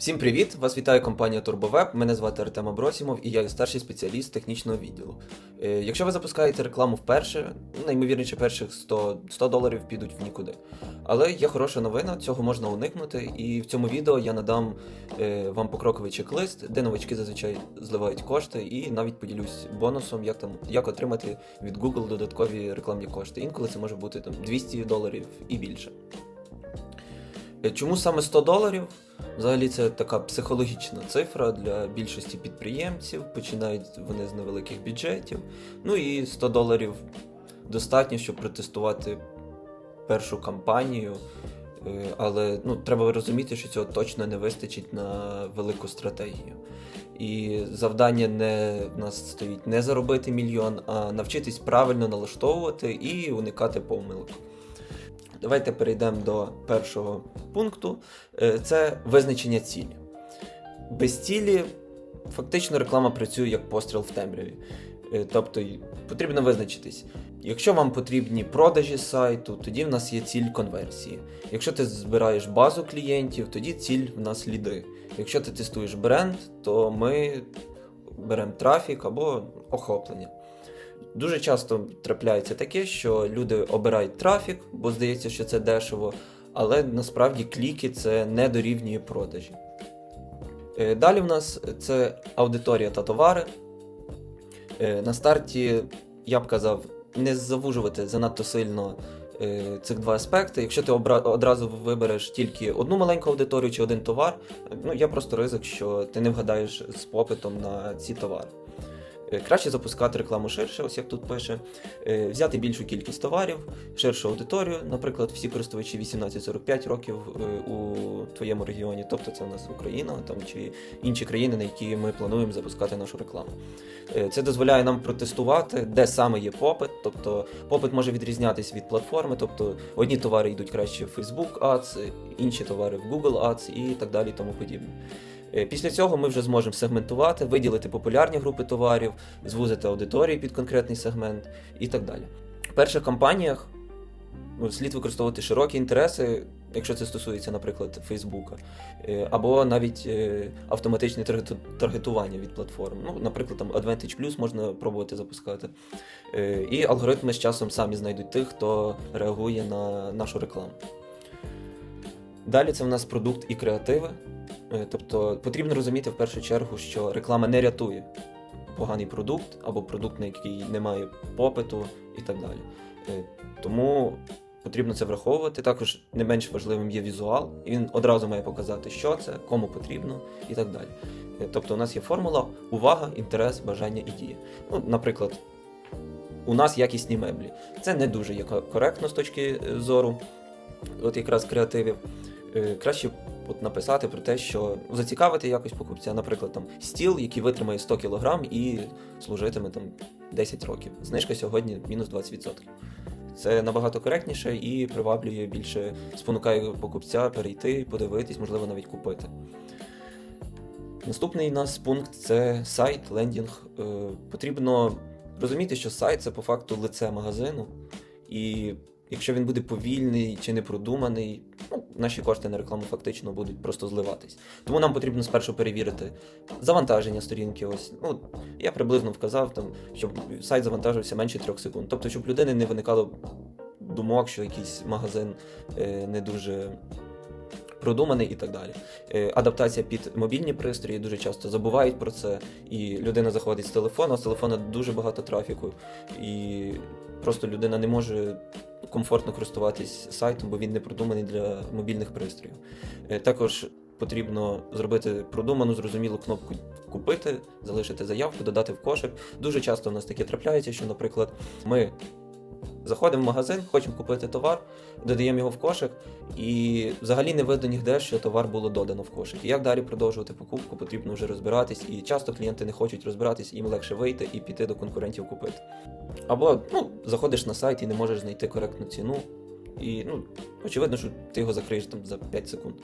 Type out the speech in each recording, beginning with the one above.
Всім привіт! Вас вітає компанія TurboWeb. Мене звати Артем Абросімов і я є старший спеціаліст технічного відділу. Е, Якщо ви запускаєте рекламу вперше, ну, наймовірніше перших 100, 100 доларів підуть в нікуди. Але є хороша новина, цього можна уникнути. І в цьому відео я надам е, вам покроковий чек-лист, де новачки зазвичай зливають кошти, і навіть поділюсь бонусом, як там як отримати від Google додаткові рекламні кошти. Інколи це може бути там 200 доларів і більше. Е, Чому саме 100 доларів? Взагалі це така психологічна цифра для більшості підприємців. Починають вони з невеликих бюджетів. Ну і 100 доларів достатньо, щоб протестувати першу кампанію. Е, Але ну, треба розуміти, що цього точно не вистачить на велику стратегію. І завдання не в нас стоїть не заробити мільйон, а навчитись правильно налаштовувати і уникати помилок. Давайте перейдемо до першого пункту. Е, Це визначення цілі. Без цілі фактично реклама працює як постріл в темряві. Е, Тобто потрібно визначитись. Якщо вам потрібні продажі сайту, тоді в нас є ціль конверсії. Якщо ти збираєш базу клієнтів, тоді ціль в нас ліди. Якщо ти тестуєш бренд, то ми беремо трафік або охоплення. Дуже часто трапляється таке, що люди обирають трафік, бо здається, що це дешево, але насправді кліки це не дорівнює продажі. Е, Далі в нас це аудиторія та товари. Е, На старті я б казав не завужувати занадто сильно е, цих два аспекти. Якщо ти одразу вибереш тільки одну маленьку аудиторію чи один товар, ну є просто ризик, що ти не вгадаєш з попитом на ці товари. Е, Краще запускати рекламу ширше, ось як тут пише, Е, взяти більшу кількість товарів, ширшу аудиторію, наприклад, всі користувачі 18-45 років е, у твоєму регіоні, тобто це у нас Україна там, чи інші країни, на які ми плануємо запускати нашу рекламу. Це дозволяє нам протестувати, де саме є попит. Тобто попит може відрізнятися від платформи, тобто одні товари йдуть краще в Facebook Ads, інші товари в Google Ads і так далі, тому подібне. Е, Після цього ми вже зможемо сегментувати, виділити популярні групи товарів, звузити аудиторії під конкретний сегмент і так далі. В перших кампаніях ну, слід використовувати широкі інтереси, якщо це стосується, наприклад, Фейсбука, е, або навіть е, автоматичне таргетування від платформ. Ну, наприклад, там Advantage Plus можна пробувати запускати. І алгоритми з часом самі знайдуть тих, хто реагує на нашу рекламу. Далі це в нас продукт і креативи. Е, Тобто потрібно розуміти в першу чергу, що реклама не рятує поганий продукт або продукт, на який немає попиту і так далі. Е, Тому потрібно це враховувати. Також не менш важливим є візуал, і він одразу має показати, що це, кому потрібно і так далі. Е, Тобто, у нас є формула увага, інтерес, бажання і дія. Ну, наприклад, у нас якісні меблі. Це не дуже є коректно з точки зору, от якраз креативів. Краще от написати про те, що зацікавити якось покупця, наприклад, там стіл, який витримає 100 кг і служитиме там 10 років. Знижка сьогодні мінус 20%. Це набагато коректніше і приваблює більше, спонукає покупця перейти, подивитись, можливо, навіть купити. Наступний у нас пункт це сайт, лендінг. Е, Потрібно розуміти, що сайт це по факту лице магазину, і якщо він буде повільний чи непродуманий, ну, наші кошти на рекламу фактично будуть просто зливатись. Тому нам потрібно спершу перевірити завантаження сторінки. Ось ну я приблизно вказав там, щоб сайт завантажився менше трьох секунд. Тобто, щоб людини не виникало думок, що якийсь магазин е, не дуже. Продуманий і так далі. Е, Адаптація під мобільні пристрої дуже часто забувають про це, і людина заходить з телефона, з телефона дуже багато трафіку, і просто людина не може комфортно користуватись сайтом, бо він не продуманий для мобільних пристроїв. Е, Також потрібно зробити продуману, зрозумілу кнопку купити, залишити заявку, додати в кошик. Дуже часто в нас таке трапляється, що, наприклад, ми заходимо в магазин, хочемо купити товар, додаємо його в кошик, і взагалі не видно ніде, що товар було додано в кошик. І як далі продовжувати покупку, потрібно вже розбиратись. І часто клієнти не хочуть розбиратись, їм легше вийти і піти до конкурентів купити. Або ну, заходиш на сайт і не можеш знайти коректну ціну. І ну, очевидно, що ти його закриєш там за 5 секунд.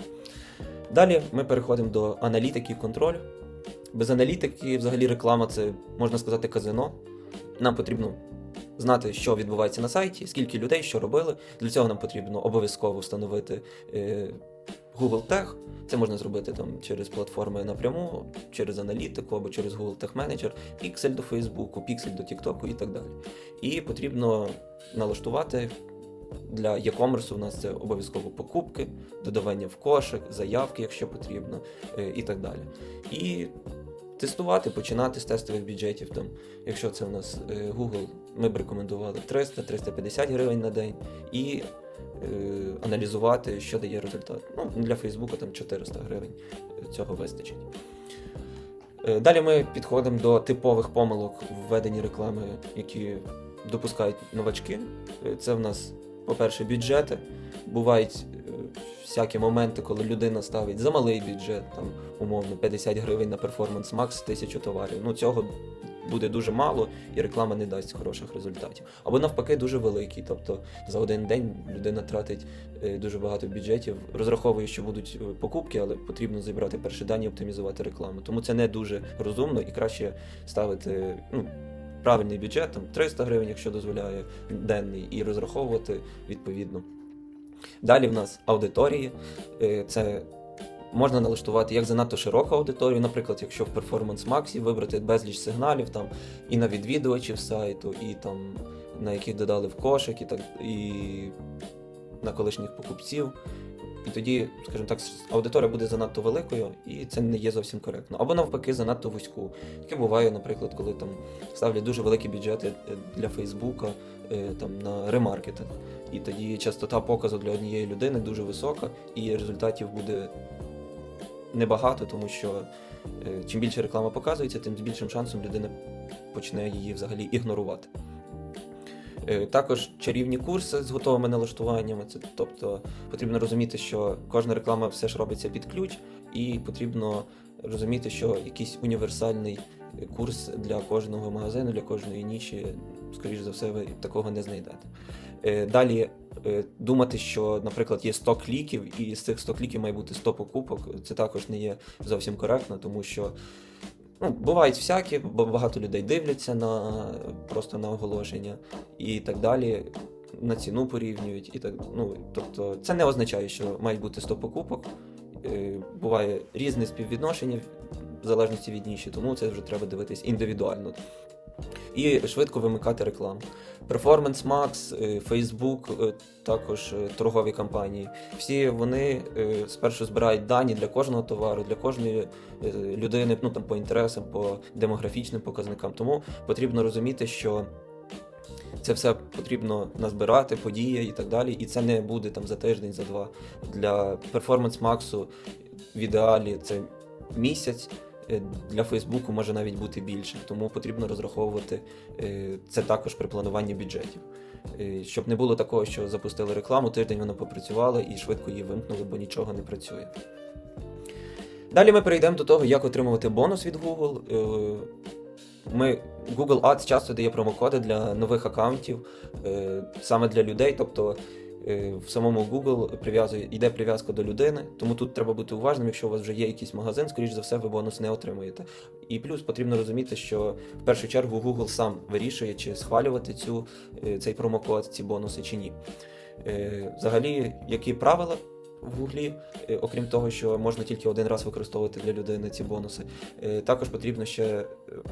Далі ми переходимо до аналітики і контролю. Без аналітики, взагалі, реклама це можна сказати казино. Нам потрібно знати, що відбувається на сайті, скільки людей, що робили. Для цього нам потрібно обов'язково встановити е, Google Tech. Це можна зробити там через платформи напряму, через аналітику або через Google Tech Manager, піксель до Фейсбуку, піксель до TikTok і так далі. І потрібно налаштувати для e-commerce у нас це обов'язково покупки, додавання в кошик, заявки, якщо потрібно, е, і так далі. І тестувати, починати з тестових бюджетів. Там, якщо це у нас е, Google, ми б рекомендували 300-350 гривень на день і е, аналізувати, що дає результат. Ну, для Фейсбука там 400 гривень е, цього вистачить. Е, Далі ми підходимо до типових помилок в введенні реклами, які допускають новачки. Це в нас, по-перше, бюджети. Бувають всякі моменти, коли людина ставить за малий бюджет, там умовно 50 гривень на Performance Max, 1000 товарів. Ну цього буде дуже мало, і реклама не дасть хороших результатів. Або навпаки, дуже великий. Тобто за один день людина тратить е, дуже багато бюджетів, розраховує, що будуть е, покупки, але потрібно зібрати перші дані оптимізувати рекламу. Тому це не дуже розумно і краще ставити. Ну, Правильний бюджет, там 300 гривень, якщо дозволяє денний, і розраховувати відповідно. Далі в нас аудиторії. Е, Це можна налаштувати як занадто широку аудиторію, наприклад, якщо в Performance Max вибрати безліч сигналів там і на відвідувачів сайту, і там на яких додали в кошик, і так і на колишніх покупців. І тоді, скажімо так, аудиторія буде занадто великою, і це не є зовсім коректно. Або навпаки, занадто вузьку. Таке буває, наприклад, коли там ставлять дуже великі бюджети е, для Фейсбука там на ремаркетинг. І тоді частота показу для однієї людини дуже висока, і результатів буде небагато, тому що е, чим більше реклама показується, тим з більшим шансом людина почне її взагалі ігнорувати. Е, Також чарівні курси з готовими налаштуваннями. Це, тобто потрібно розуміти, що кожна реклама все ж робиться під ключ, і потрібно розуміти, що якийсь універсальний курс для кожного магазину, для кожної ніші, скоріш за все, ви такого не знайдете. Е, Далі е, думати, що, наприклад, є 100 кліків, і з цих 100 кліків має бути 100 покупок, це також не є зовсім коректно, тому що ну, бувають всякі, бо багато людей дивляться на просто на оголошення і так далі. На ціну порівнюють і так. Ну тобто, це не означає, що мають бути 100 покупок. Е, Буває різне співвідношення в залежності від ніші, тому це вже треба дивитись індивідуально. І швидко вимикати рекламу. Performance Max, е, Facebook, е, також е, торгові компанії. Всі вони спершу збирають дані для кожного товару, для кожної людини, ну там по інтересам, по демографічним показникам. Тому потрібно розуміти, що це все потрібно назбирати, події і так далі. І це не буде там за тиждень, за два. Для Performance Max в ідеалі це місяць. Е, Для Фейсбуку може навіть бути більше, тому потрібно розраховувати е, це також при плануванні бюджетів. Е, Щоб не було такого, що запустили рекламу, тиждень вона попрацювала і швидко її вимкнули, бо нічого не працює. Далі ми перейдемо до того, як отримувати бонус від Google. Ми, Google Ads часто дає промокоди для нових аккаунтів, саме для людей. Тобто в самому Google прив'язує, йде прив'язка до людини, тому тут треба бути уважним, якщо у вас вже є якийсь магазин, скоріш за все, ви бонус не отримуєте. І плюс потрібно розуміти, що в першу чергу Google сам вирішує, чи схвалювати цю, е, цей промокод, ці бонуси чи ні. Е, Взагалі, які правила в Гуглі, е, окрім того, що можна тільки один раз використовувати для людини ці бонуси, е, також потрібно ще е,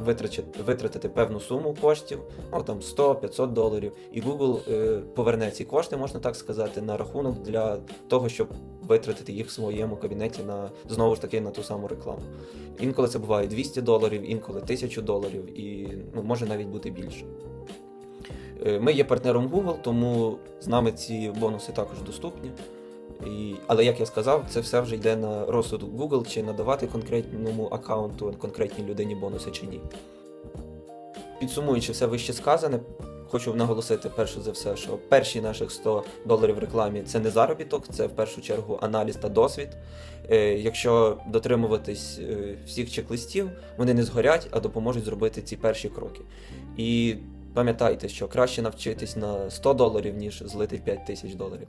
витрачати, витратити певну суму коштів, ну там 100-500 доларів, і Google поверне ці кошти, можна так сказати, на рахунок для того, щоб витратити їх в своєму кабінеті на знову ж таки на ту саму рекламу. Інколи це буває 200 доларів, інколи 1000 доларів, і ну, може навіть бути більше. Ми є партнером Google, тому з нами ці бонуси також доступні. І, але як я сказав, це все вже йде на розсуд Google, чи надавати конкретному аккаунту, конкретній людині бонуси чи ні. Підсумуючи все вище сказане, хочу наголосити перше за все, що перші наших 100 доларів рекламі це не заробіток, це в першу чергу аналіз та досвід. Е, якщо дотримуватись е, всіх чек-листів, вони не згорять, а допоможуть зробити ці перші кроки. І пам'ятайте, що краще навчитись на 100 доларів, ніж злити 5 тисяч доларів.